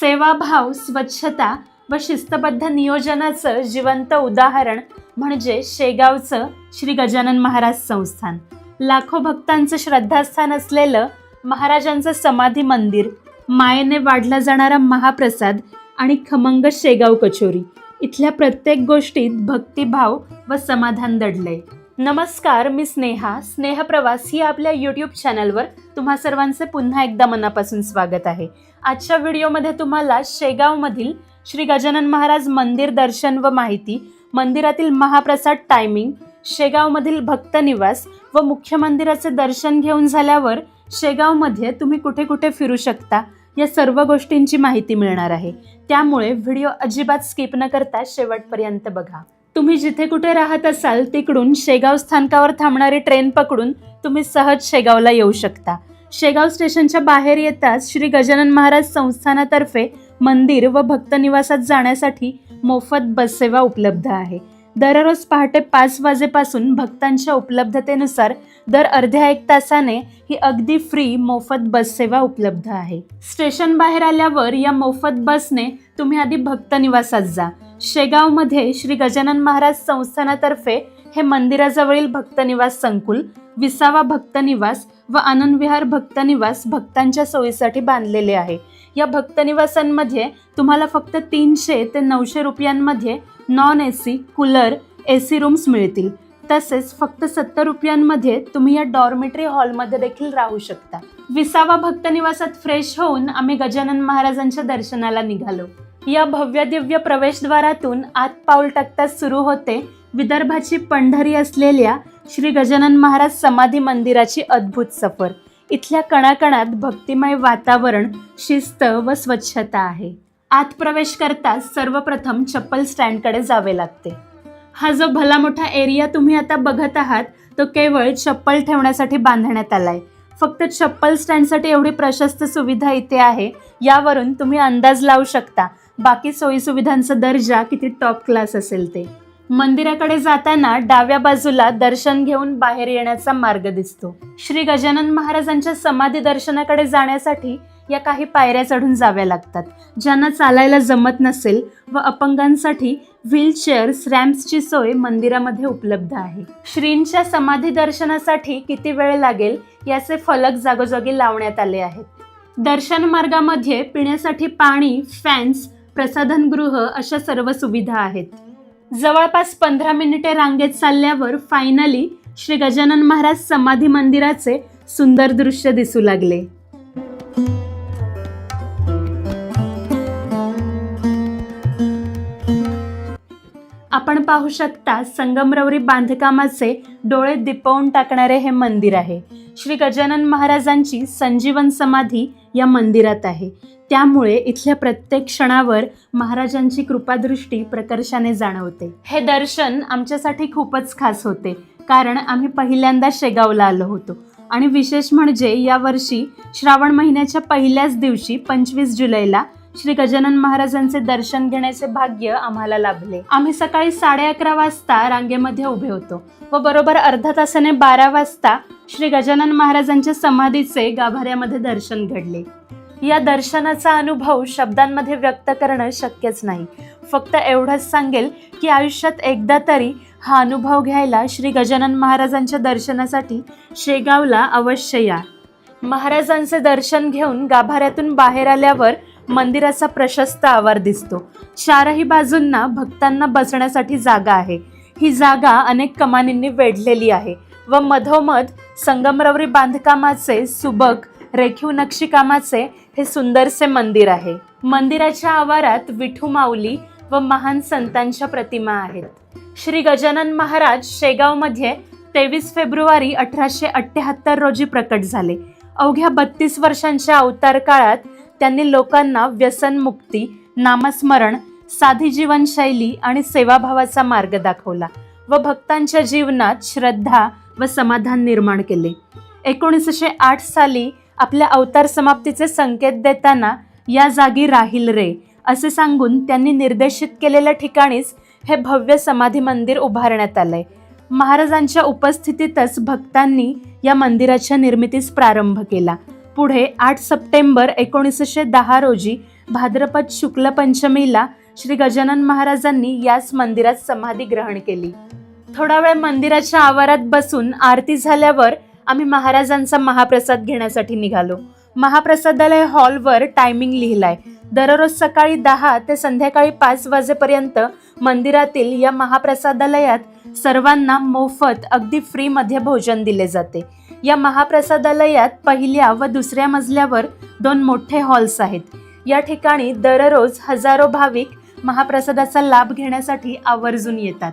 सेवाभाव स्वच्छता व शिस्तबद्ध नियोजनाचं जिवंत उदाहरण म्हणजे शेगावचं श्री गजानन महाराज संस्थान. लाखो भक्तांचं श्रद्धास्थान असलेलं महाराजांचं समाधी मंदिर मायेने वाढला जाणारा महाप्रसाद आणि खमंग शेगाव कचोरी. इथल्या प्रत्येक गोष्टीत भक्तिभाव व समाधान दडलंय. नमस्कार मी स्नेहा. स्नेहप्रवास ही आपल्या यूट्यूब चॅनलवर तुम्हा सर्वांचे पुन्हा एकदा मनापासून स्वागत आहे. आजच्या व्हिडिओमध्ये तुम्हाला शेगावमधील श्री गजानन महाराज मंदिर दर्शन व माहिती मंदिरातील महाप्रसाद टायमिंग शेगावमधील भक्त निवास व मुख्य मंदिराचे दर्शन घेऊन झाल्यावर शेगावमध्ये तुम्ही कुठे कुठे फिरू शकता या सर्व गोष्टींची माहिती मिळणार आहे. त्यामुळे व्हिडिओ अजिबात स्किप न करता शेवटपर्यंत बघा. तुम्ही जिथे कुठे राहत असाल तिकडून शेगाव स्थानकावर थांबणारी ट्रेन पकडून तुम्ही सहज शेगावला येऊ शकता. शेगाव स्टेशनच्या बाहेर येताच श्री गजानन महाराज संस्थानातर्फे मंदिर व भक्तनिवासात जाण्यासाठी मोफत बससेवा उपलब्ध आहे. दररोज पहाटे पाच वाजेपासून भक्तांच्या उपलब्धतेनुसार दर अर्ध्या एक तासाने ही अगदी फ्री मोफत बससेवा उपलब्ध आहे. स्टेशन बाहेर आल्यावर या मोफत बसने तुम्ही आधी भक्तनिवासात जा. शेगावमध्ये श्री गजानन महाराज संस्थानातर्फे हे मंदिराजवळील भक्तनिवास संकुल विसावा भक्तनिवास व आनंदविहार भक्तनिवास भक्तांच्या सोयीसाठी बांधलेले आहे. या भक्तनिवासांमध्ये तुम्हाला फक्त तीनशे ते नऊशे रुपयांमध्ये non A C cooler A C rooms मिळतील. तसेच फक्त सत्तर रुपयांमध्ये तुम्ही या डॉर्मेटरी हॉलमध्ये देखील राहू शकता. विसावा भक्तनिवासात फ्रेश होऊन आम्ही गजानन महाराजांच्या दर्शनाला निघालो. या भव्य दिव्य प्रवेशद्वारातून आत पाऊल टाकताच सुरू होते विदर्भाची पंढरी असलेल्या श्री गजानन महाराज समाधी मंदिराची अद्भुत सफर. इथल्या कणाकणात भक्तिमय वातावरण शिस्त व स्वच्छता आहे. आत प्रवेश करताच सर्वप्रथम चप्पल स्टँडकडे जावे लागते. हा जो भला मोठा एरिया तुम्ही आता बघत आहात तो केवळ चप्पल ठेवण्यासाठी बांधण्यात आलाय. फक्त चप्पल स्टँडसाठी एवढी प्रशस्त सुविधा इथे आहे यावरून तुम्ही अंदाज लावू शकता. बाकी सोयीसुविधांचा दर्जा किती टॉप क्लास असेल ते. मंदिराकडे जाताना डाव्या बाजूला दर्शन घेऊन बाहेर येण्याचा मार्ग दिसतो. श्री गजानन महाराजांच्या समाधी दर्शनाकडे जाण्यासाठी या काही पायऱ्या चढून जाव्या लागतात. ज्यांना चालायला जमत नसेल व अपंगांसाठी व्हीलचेअर्स रॅम्प्सची सोय मंदिरामध्ये उपलब्ध आहे. श्रींच्या समाधी दर्शनासाठी किती वेळ लागेल याचे फलक जागोजागी लावण्यात आले आहेत. दर्शन मार्गामध्ये पिण्यासाठी पाणी फॅन्स प्रसाधनगृह अशा सर्व सुविधा आहेत. जवळपास पंधरा मिनिटे रांगेत चालल्यावर फायनली श्री गजानन महाराज समाधी मंदिराचे सुंदर दृश्य दिसू लागले. आपण पाहू शकता संगमरवरी बांधकामाचे डोळे दिपवून टाकणारे हे मंदिर आहे. श्री गजानन महाराजांची संजीवन समाधी या मंदिरात आहे. त्यामुळे इथल्या प्रत्येक क्षणावर महाराजांची कृपादृष्टी प्रकर्षाने जाणवते. हे दर्शन आमच्यासाठी खूपच खास होते कारण आम्ही पहिल्यांदा शेगावला आलो होतो. आणि विशेष म्हणजे यावर्षी श्रावण महिन्याच्या पहिल्याच दिवशी पंचवीस जुलैला श्री गजानन महाराजांचे दर्शन घेण्याचे भाग्य आम्हाला लाभले. आम्ही सकाळी साडे अकरा वाजता रांगेमध्ये उभे होतो व बरोबर अर्धा तासाने बारा वाजता श्री गजानन महाराजांच्या समाधीचे गाभाऱ्यामध्ये दर्शन घडले. या दर्शनाचा अनुभव शब्दांमध्ये व्यक्त करणं शक्यच नाही. फक्त एवढंच सांगेल की आयुष्यात एकदा तरी हा अनुभव घ्यायला श्री गजानन महाराजांच्या दर्शनासाठी शेगावला अवश्य या. महाराजांचे दर्शन घेऊन गाभाऱ्यातून बाहेर आल्यावर मंदिराचा प्रशस्त आवार दिसतो. चारही बाजूंना भक्तांना बसण्यासाठी जागा आहे. ही जागा अनेक कमानींनी वेढलेली आहे व मधोमध संगमरवरी बांधकामाचे सुबक रेखीव नक्षीकामाचे हे सुंदरसे मंदिर आहे. मंदिराच्या आवारात विठू माऊली व महान संतांच्या प्रतिमा आहेत. श्री गजानन महाराज शेगावमध्ये तेवीस फेब्रुवारी अठराशे अठ्ठ्याहत्तर रोजी प्रकट झाले. अवघ्या बत्तीस वर्षांच्या अवतार काळात त्यांनी लोकांना व्यसनमुक्ती नामस्मरण साधी जीवनशैली आणि सेवाभावाचा मार्ग दाखवला व भक्तांच्या जीवनात श्रद्धा व समाधान निर्माण केले. एकोणीसशे आठ साली आपल्या अवतार समाप्तीचे संकेत देताना या जागी राहील रे असे सांगून त्यांनी निर्देशित केलेल्या ठिकाणीच हे भव्य समाधी मंदिर उभारण्यात आलंय. महाराजांच्या उपस्थितीतच भक्तांनी या मंदिराच्या निर्मितीस प्रारंभ केला. पुढे आठ सप्टेंबर एकोणीसशे दहा रोजी भाद्रपद शुक्ल पंचमीला श्री गजानन महाराजांनी याच मंदिरात समाधी ग्रहण केली. थोडा वेळ मंदिराच्या आवारात बसून आरती झाल्यावर आम्ही महाराजांचा महाप्रसाद घेण्यासाठी निघालो. महाप्रसादालय हॉलवर टायमिंग लिहिलाय. दररोज सकाळी दहा ते संध्याकाळी पाच वाजेपर्यंत मंदिरातील या महाप्रसादालयात सर्वांना मोफत अगदी फ्रीमध्ये भोजन दिले जाते. या महाप्रसादालयात पहिल्या व दुसऱ्या मजल्यावर दोन मोठे हॉल्स आहेत. या ठिकाणी दररोज हजारो भाविक महाप्रसादाचा लाभ घेण्यासाठी आवर्जून येतात.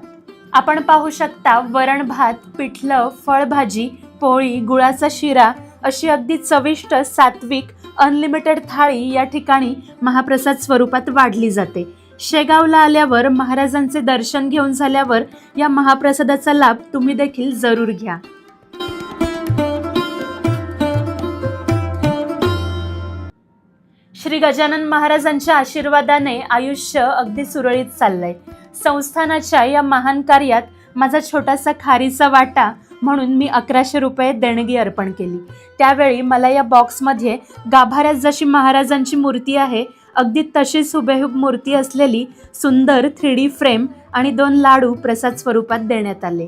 आपण पाहू शकता वरण भात पिठलं फळभाजी पोळी गुळाचा शिरा अशी अगदी चविष्ट सात्विक अनलिमिटेड थाळी या ठिकाणी महाप्रसाद स्वरूपात वाढली जाते. शेगावला आल्यावर महाराजांचे दर्शन घेऊन झाल्यावर या महाप्रसादाचा लाभ तुम्ही देखील जरूर घ्या. श्री गजानन महाराजांच्या आशीर्वादाने आयुष्य अगदी सुरळीत चाललंय. संस्थानाच्या या महान कार्यात माझा छोटासा खारीचा वाटा म्हणून मी अकराशे रुपये देणगी अर्पण केली. त्यावेळी मला या बॉक्समध्ये गाभाऱ्यात जशी महाराजांची मूर्ती आहे अगदी तशीच हुबेहूब मूर्ती असलेली सुंदर थ्री डी फ्रेम आणि दोन लाडू प्रसाद स्वरूपात देण्यात आले.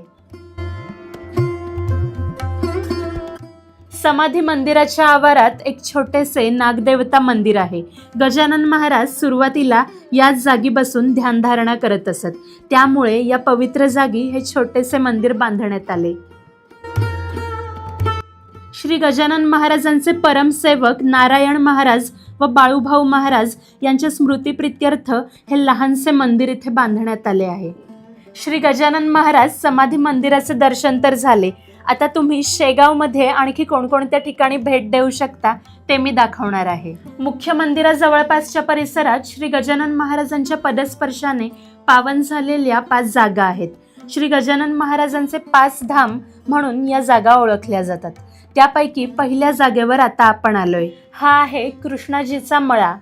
समाधी मंदिराच्या आवारात एक छोटेसे नागदेवता मंदिर आहे. गजानन महाराज सुरुवातीला याच जागी बसून ध्यानधारणा करत असत. त्यामुळे या पवित्र जागी हे छोटेसे मंदिर बांधण्यात आले. श्री गजानन महाराजांचे परमसेवक नारायण महाराज व बाळूभाऊ महाराज यांच्या स्मृतीप्रित्यर्थ हे लहानसे मंदिर इथे बांधण्यात आले आहे. श्री गजानन महाराज समाधी मंदिराचे दर्शन तर झाले. आता तुम्ही शेगावमध्ये आणखी कोणकोणत्या ठिकाणी भेट देऊ शकता ते मी दाखवणार आहे. मुख्य मंदिराजवळपासच्या परिसरात श्री गजानन महाराजांच्या पदस्पर्शाने पावन झालेल्या पाच जागा आहेत. श्री गजानन महाराजांचे पाच धाम म्हणून या जागा ओळखल्या जातात. त्यापैकी पहिल्या जागेवर आता आपण आलोय. हा आहे कृष्णाजीचा मळा.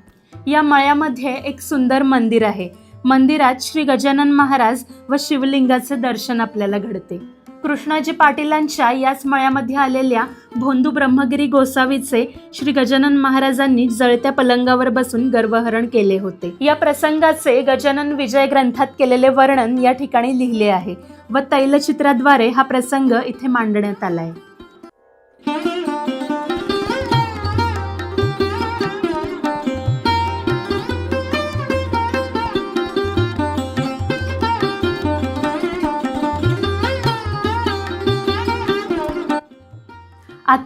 या मळ्यामध्ये एक सुंदर मंदिर आहे. मंदिरात श्री गजानन महाराज व शिवलिंगाचे दर्शन आपल्याला घडते. कृष्णाजी पाटीलांच्या याच मळ्यामध्ये आलेल्या भोंदू ब्रह्मगिरी गोसावीचे श्री गजानन महाराजांनी जळत्या पलंगावर बसून गर्भहरण केले होते. या प्रसंगाचे गजानन विजय ग्रंथात केलेले वर्णन या ठिकाणी लिहिले आहे व तैलचित्राद्वारे हा प्रसंग इथे मांडण्यात आलाय. आता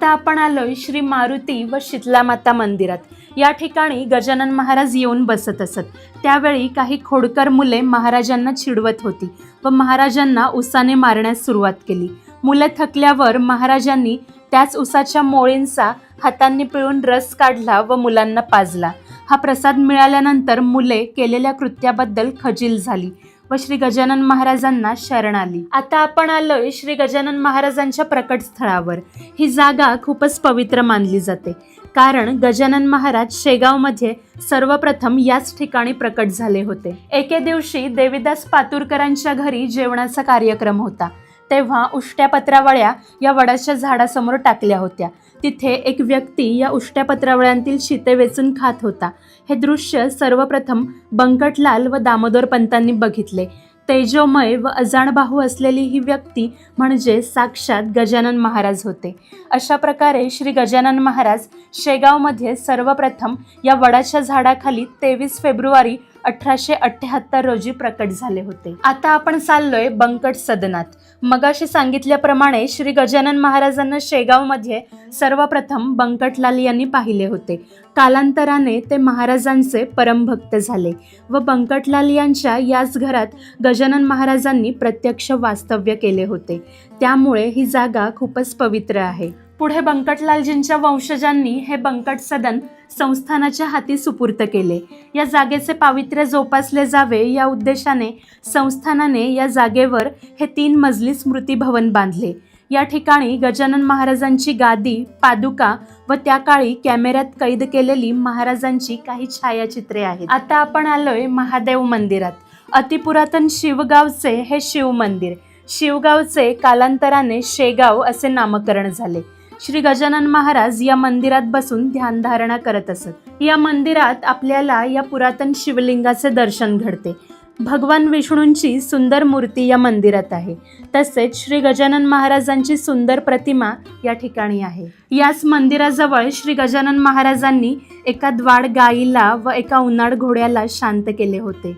आपण आलोय श्री मारुती व शीतला माता मंदिरात. या ठिकाणी गजानन महाराज येऊन बसत असत. त्यावेळी काही खोडकर मुले महाराजांना चिडवत होती व महाराजांना उसाने मारण्यास सुरुवात केली. मुले थकल्यावर महाराजांनी त्याच उसाच्या मोळींचा हातांनी पिळून रस काढला व मुलांना पाजला. हा प्रसाद मिळाल्यानंतर मुले केलेल्या कृत्याबद्दल खजील झाली व श्री गजानन महाराजांना शरण आली. आता आपण आलोय श्री गजानन महाराजांच्या प्रकट स्थळावर ही जागा खूपच पवित्र मानली जाते. कारण गजानन महाराज शेगावमध्ये सर्वप्रथम याच ठिकाणी प्रकट झाले होते. एके दिवशी देवीदास पातुरकरांच्या घरी जेवणाचा कार्यक्रम होता. तेव्हा उष्ट्या पत्रावळ्या या वडाच्या झाडासमोर टाकल्या होत्या. तिथे एक व्यक्ती या उष्ट्या पत्रावळ्यांतील शिते वेचून खात होता. हे दृश्य सर्वप्रथम बंकटलाल व दामोदर पंतांनी बघितले. तेजोमय व अजाणबाहू असलेली ही व्यक्ती म्हणजे साक्षात गजानन महाराज होते. अशा प्रकारे श्री गजानन महाराज शेगावमध्ये सर्वप्रथम या वडाच्या झाडाखाली तेवीस फेब्रुवारी अठराशे अठ्ठ्याहत्तर रोजी प्रकट झाले होते. आता आपण चाललोय बंकट सदनात. मगाशी सांगितल्याप्रमाणे श्री गजानन महाराजांना शेगावमध्ये सर्वप्रथम बंकटलाल यांनी पाहिले होते. कालांतराने ते महाराजांचे परमभक्त झाले व बंकटलाल यांच्या याच घरात गजानन महाराजांनी प्रत्यक्ष वास्तव्य केले होते. त्यामुळे ही जागा खूपच पवित्र आहे. पुढे बंकटलालजींच्या वंशजांनी हे बंकट सदन संस्थानाच्या हाती सुपूर्त केले. या जागेचे पावित्र्य जोपासले जावे या उद्देशाने संस्थानाने या जागेवर हे तीन मजली स्मृती भवन बांधले. या ठिकाणी गजानन महाराजांची गादी पादुका व त्या काळी कॅमेऱ्यात कैद केलेली महाराजांची काही छायाचित्रे आहेत. आता आपण आलोय महादेव मंदिरात. अतिपुरातन शिवगावचे हे शिव मंदिर शिवगावचे कालांतराने शेगाव असे नामकरण झाले. श्री गजानन महाराज या मंदिरात बसून ध्यानधारणा करत असत. या मंदिरात आपल्याला या पुरातन शिवलिंगाचे दर्शन घडते. भगवान विष्णूंची सुंदर मूर्ती या मंदिरात आहे. तसेच श्री गजानन महाराजांची सुंदर प्रतिमा या ठिकाणी आहे. याच मंदिराजवळ श्री गजानन महाराजांनी एका द्वाड गाईला व एका उन्हाळ घोड्याला शांत केले होते.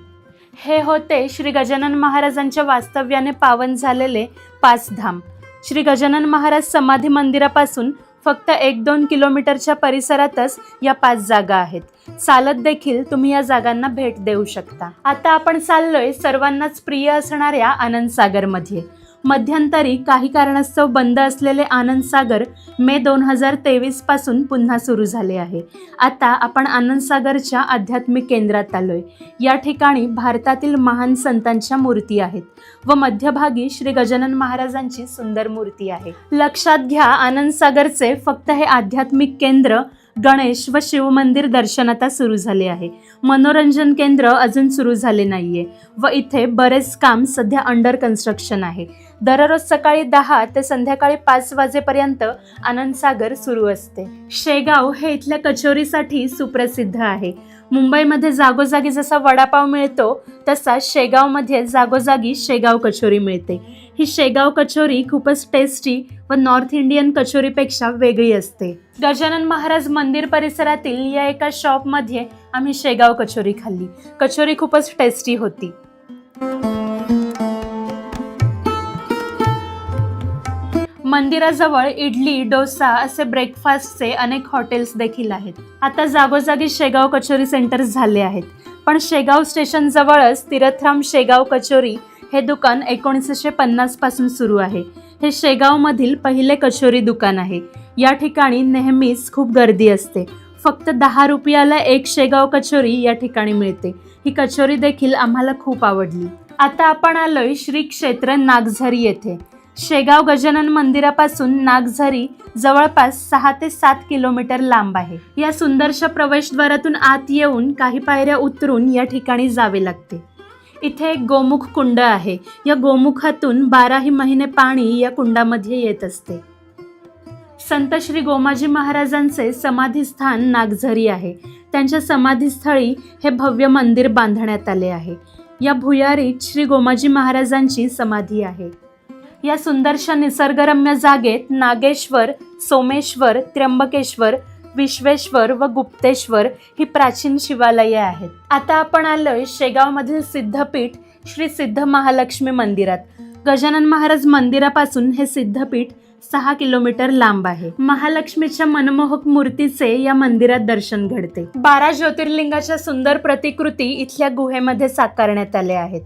हे होते श्री गजानन महाराजांच्या वास्तव्याने पावन झालेले पाच धाम. श्री गजानन महाराज समाधी मंदिरापासून फक्त एक दोन किलोमीटरच्या परिसरातच या पाच जागा आहेत. चालत देखील तुम्ही या जागांना भेट देऊ शकता. आता आपण चाललोय सर्वांनाच प्रिय असणाऱ्या आनंद सागरमध्ये. मध्यंतरी काही कारणास्तव बंद असलेले आनंद सागर मे दोन हजार तेवीसपासून पुन्हा सुरू झाले आहे. आता आपण आनंद सागरच्या आध्यात्मिक केंद्रात आलोय. या ठिकाणी भारतातील महान संतांच्या मूर्ती आहेत व मध्यभागी श्री गजानन महाराजांची सुंदर मूर्ती आहे. लक्षात घ्या आनंद सागरचे फक्त हे आध्यात्मिक केंद्र गणेश व शिवमंदिर दर्शन आता सुरू झाले आहे. मनोरंजन केंद्र अजून सुरू झाले नाहीये व इथे बरेच काम सध्या अंडर कन्स्ट्रक्शन आहे. दररोज सकाळी दहा ते संध्याकाळी पाच वाजेपर्यंत आनंद सागर सुरू असते. शेगाव हे इथल्या कचोरीसाठी सुप्रसिद्ध आहे. मुंबईमध्ये जागोजागी जसा वडापाव मिळतो तसा शेगावमध्ये जागोजागी शेगाव कचोरी मिळते. ही शेगाव कचोरी खूपच टेस्टी व नॉर्थ इंडियन कचोरीपेक्षा वेगळी असते. गजानन महाराज मंदिर परिसरातील या एका शॉपमध्ये आम्ही शेगाव कचोरी खाल्ली. कचोरी खूपच टेस्टी होती. मंदिराजवळ इडली डोसा असे ब्रेकफास्टचे अनेक हॉटेल्स देखील आहेत. आता जागोजागी शेगाव कचोरी सेंटर्स झाले आहेत. पण शेगाव स्टेशन जवळच तीरथराम शेगाव कचोरी हे दुकान एकोणीसशे पन्नासपासून सुरू आहे. हे शेगावमधील पहिले कचोरी दुकान आहे. या ठिकाणी नेहमीच खूप गर्दी असते. फक्त दहा रुपयाला एक शेगाव कचोरी या ठिकाणी मिळते. ही कचोरी देखील आम्हाला खूप आवडली. आता आपण आलोय श्री क्षेत्र नागझरी येथे. शेगाव गजानन मंदिरापासून नागझरी जवळपास सहा ते सात किलोमीटर लांब आहे. या सुंदरशा प्रवेशद्वारातून आत येऊन काही पायऱ्या उतरून या ठिकाणी जावे लागते. इथे एक गोमुख कुंड आहे. या गोमुखातून बाराही महिने पाणी या कुंडामध्ये येत असते. संत श्री गोमाजी महाराजांचे समाधीस्थान नागझरी आहे. त्यांच्या समाधीस्थळी हे भव्य मंदिर बांधण्यात आले आहे. या भुयारीत श्री गोमाजी महाराजांची समाधी आहे. या सुंदरशा निसर्गरम्य जागेत नागेश्वर सोमेश्वर त्र्यंबकेश्वर विश्वेश्वर व गुप्तेश्वर ही प्राचीन शिवालये आहेत. आता आपण आलोय शेगावमधील सिद्धपीठ श्री सिद्ध महालक्ष्मी मंदिरात. गजानन महाराज मंदिरापासून हे सिद्धपीठ सहा किलोमीटर लांब आहे. महालक्ष्मीच्या मनमोहक मूर्तीचे या मंदिरात दर्शन घडते. बारा ज्योतिर्लिंगाच्या सुंदर प्रतिकृती इथल्या गुहेमध्ये साकारण्यात आल्या आहेत.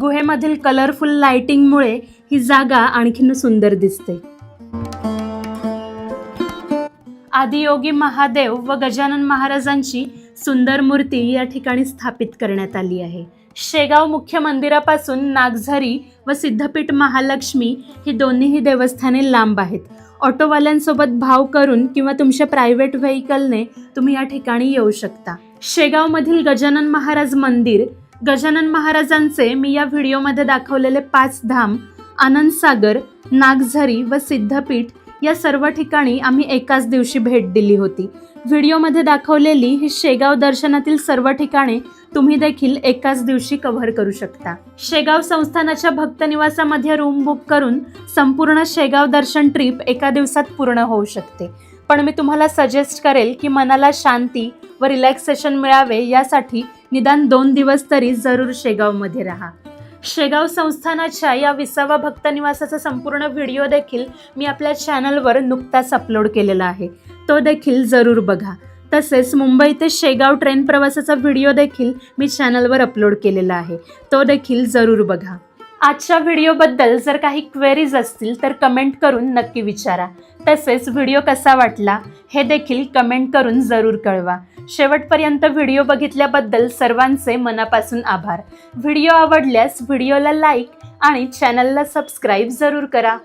गुहेमधील कलरफुल लाइटिंगमुळे ही जागा आणखीन सुंदर दिसते. आदियोगी महादेव व गजानन महाराजांची सुंदर मूर्ती या ठिकाणी स्थापित करण्यात आली आहे. शेगाव मुख्य मंदिरापासून नागझरी व सिद्धपीठ महालक्ष्मी ही दोन्हीही देवस्थाने लांब आहेत. ऑटोवाल्यांसोबत भाव करून किंवा तुमच्या प्रायव्हेट व्हेकलने तुम्ही या ठिकाणी येऊ शकता. शेगावमधील गजानन महाराज मंदिर गजानन महाराजांचे मी या व्हिडिओमध्ये दाखवलेले पाच धाम आनंद सागर नागझरी व सिद्धपीठ या सर्व ठिकाणी आम्ही एकाच दिवशी भेट दिली होती. व्हिडिओमध्ये दाखवलेली ही शेगाव दर्शनातील सर्व ठिकाणे तुम्ही देखील एकाच दिवशी कव्हर करू शकता. शेगाव संस्थानाच्या भक्तनिवासामध्ये रूम बुक करून संपूर्ण शेगाव दर्शन ट्रिप एका दिवसात पूर्ण होऊ शकते. पण मी तुम्हाला सजेस्ट करेल की मनाला शांती व रिलॅक्सेशन मिळावे यासाठी निदान दोन दिवस तरी जरूर शेगावमध्ये राहा. शेगाव संस्थानाच्या या विसावा भक्त निवासाचा संपूर्ण व्हिडिओ देखील मी आपल्या चॅनलवर नुकताच अपलोड केलेला आहे. तो देखील जरूर बघा. तसेच मुंबई ते शेगाव ट्रेन प्रवासाचा व्हिडिओ देखील मी चॅनलवर अपलोड केलेला आहे. तो देखील जरूर बघा. आजच्या व्हिडिओबद्दल जर काही क्वेरीज असतील तर कमेंट करून नक्की विचारा. तसेच व्हिडिओ कसा वाटला हे देखील कमेंट करून जरूर कळवा. शेवटपर्यंत व्हिडिओ बघितल्याबद्दल सर्वांचे मनापासून आभार. व्हिडिओ आवडल्यास व्हिडिओला लाईक आणि चॅनलला सबस्क्राईब जरूर करा.